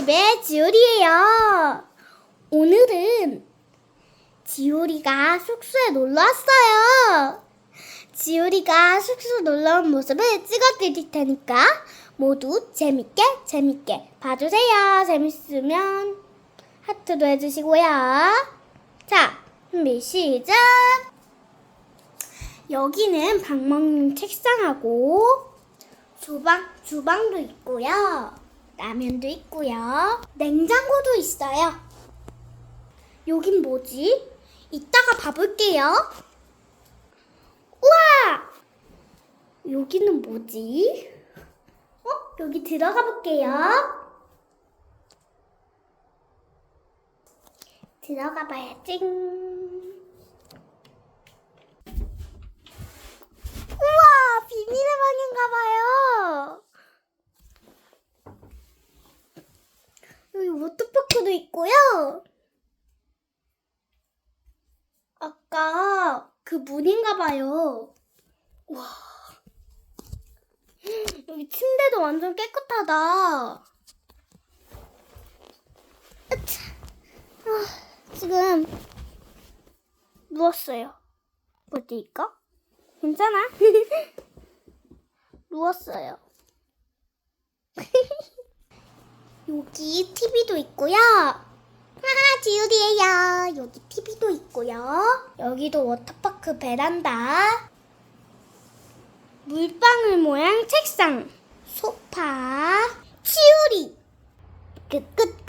집의 지율이에요. 오늘은 지율이가 숙소에 놀러 왔어요. 지율이가 숙소 놀러 온 모습을 찍어드릴 테니까 모두 재밌게 재밌게 봐주세요. 재밌으면 하트도 해주시고요. 자, 준비 시작! 여기는 방먹는 책상하고 주방, 주방도 있고요. 라면도 있고요. 냉장고도 있어요. 여긴 뭐지? 이따가 봐볼게요. 우와! 여기는 뭐지? 어? 여기 들어가 볼게요. 들어가 봐야지. 우와! 비밀의 방인가 봐요. 여기 워터파크도 있고요. 아까 그 문인가 봐요. 와. 여기 침대도 완전 깨끗하다. 아, 지금 누웠어요. 어디일까? 괜찮아? 누웠어요. 여기 TV도 있고요. 아, 지율이에요. 여기 TV도 있고요. 여기도 워터파크 베란다. 물방울 모양 책상. 소파. 치우리. 끝, 끝, 끝.